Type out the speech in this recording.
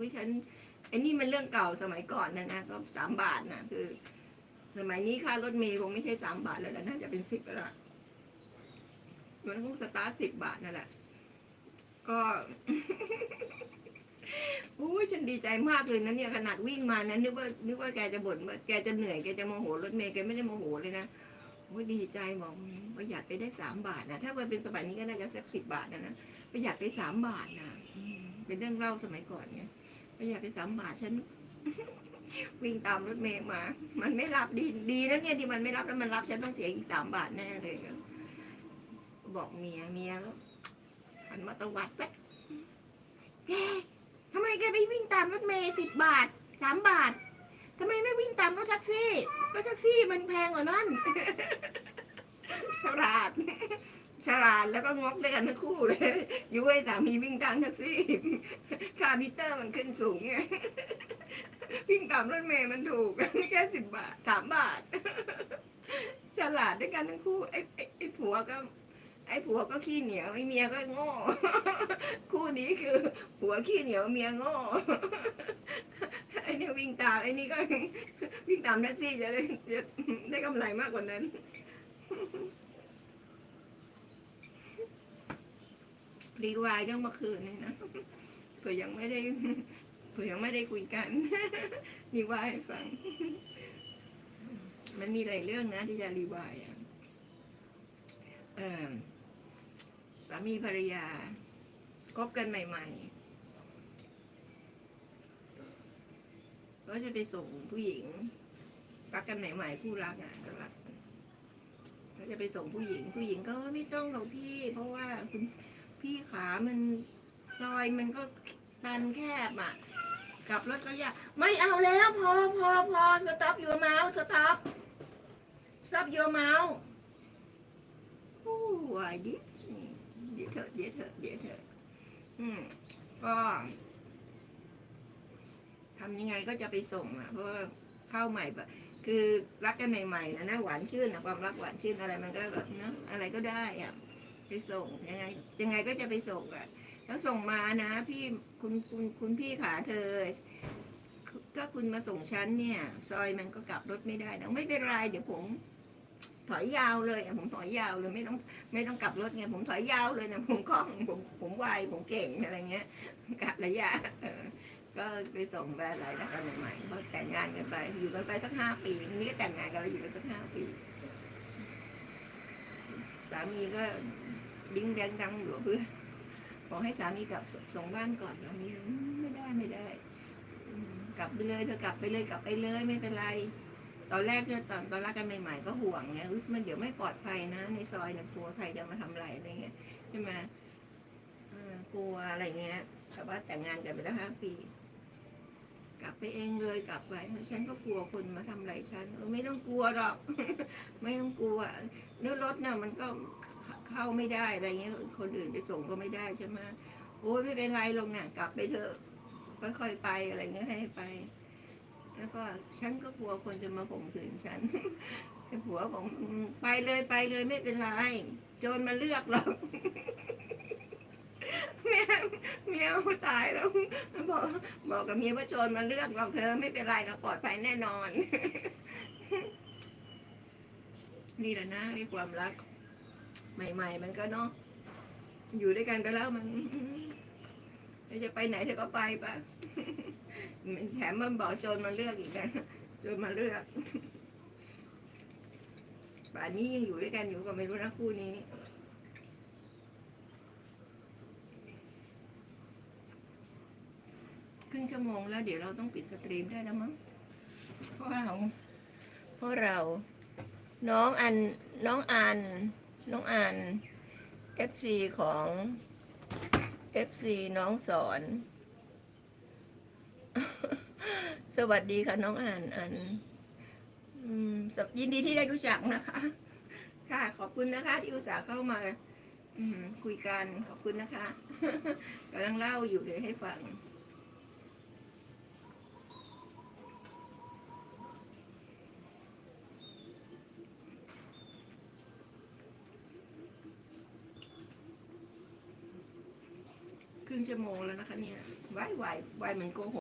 อุ้ยฉันไอ้นี่มันเรื่องเก่าสมัยก่อนนะนะก็สามบาทนะคือ สมัยนี้ค่ารถเมล์คงไม่ใช่สามบาทแล้วแหละน่าจะเป็นสิบแล้วล่ะมันคงสตาร์ทสิบบาทนั่นแหละ ก็อุ้ยฉันดีใจมากเลยนะเนี่ยขนาดวิ่งมานะนึกว่านึกว่าแกจะบ่นว่าแกจะเหนื่อยแกจะโมโหรถเมล์แกไม่ได้โมโหเลยนะโอ้ยดีใจบอกประหยัดไปได้สามบาทนะถ้าเป็นสมัยนี้ก็น่าจะสักสิบบาทนะนะประหยัดไปสามบาทนะเป็นเรื่องเล่าสมัยก่อนเนี่ย ประหยัดไปสามบาทฉัน วิ่งตามรถเมล์มา มันไม่รับดีดีนะเนี่ยที่มันไม่รับแล้วมันรับฉันต้องเสียอีกสามบาทแน่เลยบอกเมียเมียก็หันมาตวัดแป๊ะแกทำไมแกไปวิ่งตามรถเมล์สิบบาทสามบาททำไมไม่วิ่งตามรถแท็กซี่รถแท็กซี่มันแพงกว่านั้นฉลาด ฉลาดแล้วก็งกด้วยกันทั้งคู่เลยอยู่ให้สามีวิ่งตามแท็กซี่ ค่ามิเตอร์มันขึ้นสูงไง วิ่งตามรถเมล์มันถูกแค่สิบบาทสามบาท ฉลาดด้วยกันทั้งคู่ ไอ้ไอ้ผัวก็ ไอ้ผัวก็ขี้เหนียวไอ้เมียก็โง่ คู่นี้คือ ผัวขี้เหนียวเมียโง่ ไอ้นี่วิ่งตามไอ้นี่ก็วิ่งตามแท็กซี่จะได้จะได้กำไรมากกว่านั้น รีวายเรื่องเมื่อคืนนี่นะเผื่อยังไม่ได้เผื่อยังไม่ได้คุยกันรีวายฟัง มันมีหลายเรื่องนะที่จะรีวายอะเออสามีภรรยาคบกันใหม่ ๆ ก็จะไปส่งผู้หญิงรักกันใหม่ๆคู่รักอะก็รักก็จะไปส่งผู้หญิง ผู้หญิงก็ไม่ต้องหรอกพี่ เพราะว่าคุณ พี่ขามันซอยมันก็ตันแคบอะกลับรถก็ยากไม่เอาแล้วพอพอพอสต็อป your mouth สต็อป stop your mouth โอ้ยดิเดี๋ยวเถอะเดี๋ยวเถอะเดี๋ยวเถอะอืมก็ทำยังไงก็จะไปส่งอะเพราะว่าเข้าใหม่แบบคือรักกันใหม่ๆนะนะหวานชื่นนะความรักหวานชื่นอะไรมันก็แบบเนอะอะไรก็ได้อะ ไปส่งยังไงยังไงก็จะไปส่งอะแล้วส่งมานะพี่คุณคุณคุณพี่ขาเธอก็คุณมาส่งฉันเนี่ย ซอยมันก็กลับรถไม่ได้นะไม่เป็นไรเดี๋ยวผม ถอยยาวเลยผมถอยยาวเลยไม่ต้องไม่ต้องกลับรถไงผมถอยยาวเลยนะผมคล่องผมผมไวผมเก่งอะไรเงี้ยกะระยะก็ไปส่งไปอะไรแล้วกันใหม่ๆเพราะแต่งงานกันไปอยู่กันไปสักห้าปีนี่ก็แต่งงานกันแล้วอยู่กันสักห้าปี สามีก็ดิ้งแดงดังอยู่เพื่อบอกให้สามีกลับสส่งบ้านก่อนสามีไม่ได้ไม่ได้ กลับไปเลยเธอกลับไปเลยกลับไปเลยไม่เป็นไร ตอนแรกตอนตอนรักกันใหม่ๆก็ห่วงไงมันเดี๋ยวไม่ปลอดภัยนะ ในซอยเนี่ยกลัวใครจะมาทำอะไรอะไรเงี้ยใช่ไหมกลัวอะไรเงี้ยแต่ว่าแต่งงานกันไปแล้วห้าปี กลับไปเองเลยกลับไปฉันก็กลัวคนมาทำอะไรฉันไม่ต้องกลัวหรอก ไม่ต้องกลัวเนื้อรถเนี่ยมันก็เข้าไม่ได้อะไรเงี้ย คนอื่นไปส่งก็ไม่ได้ใช่ไหมโอ้ยไม่เป็นไรลงเนี่ยกลับไปเถอะค่อยๆไปอะไรเงี้ยให้ไป แล้วก็ฉันก็กลัวคนจะมาข่มขืนฉันไอ้ผัวของไปเลยไปเลยไม่เป็นไรโจรมาเลือกหรอก เมียตายแล้วบอกบอกกับเมียว่าโจรมาเลือกหรอกเธอไม่เป็นไรเราปลอดภัยแน่นอน นี่แหละนะในความรัก ใหม่ ๆ มันก็เนาะอยู่ด้วยกันไปแล้วมันเราจะไปไหนเธอก็ไปปะแถมมันบอกโจรมาเลือกอีกนะโจรมาเลือกป่านนี้ยังอยู่ด้วยกันอยู่ก็ไม่รู้นะคู่นี้ ครึ่งชั่วโมงแล้วเดี๋ยวเราต้องปิดสตรีมได้แล้วมั้ง เพราะเราเพราะเรา น้องอัน น้องอัน น้องอัน FC ของ FC น้องสอน สวัสดีค่ะน้องอันอันอยินดีที่ได้รู้จักนะคะ ค่ะ ขอบคุณนะคะ ที่อุตส่าห์เข้ามาคุยกันขอบคุณนะคะกำลังเล่าอยู่เดี๋ยวให้ฟัง งชั่วโมงแล้วนะคะเนี่ยไหวไหวไหวเหมือนโกหก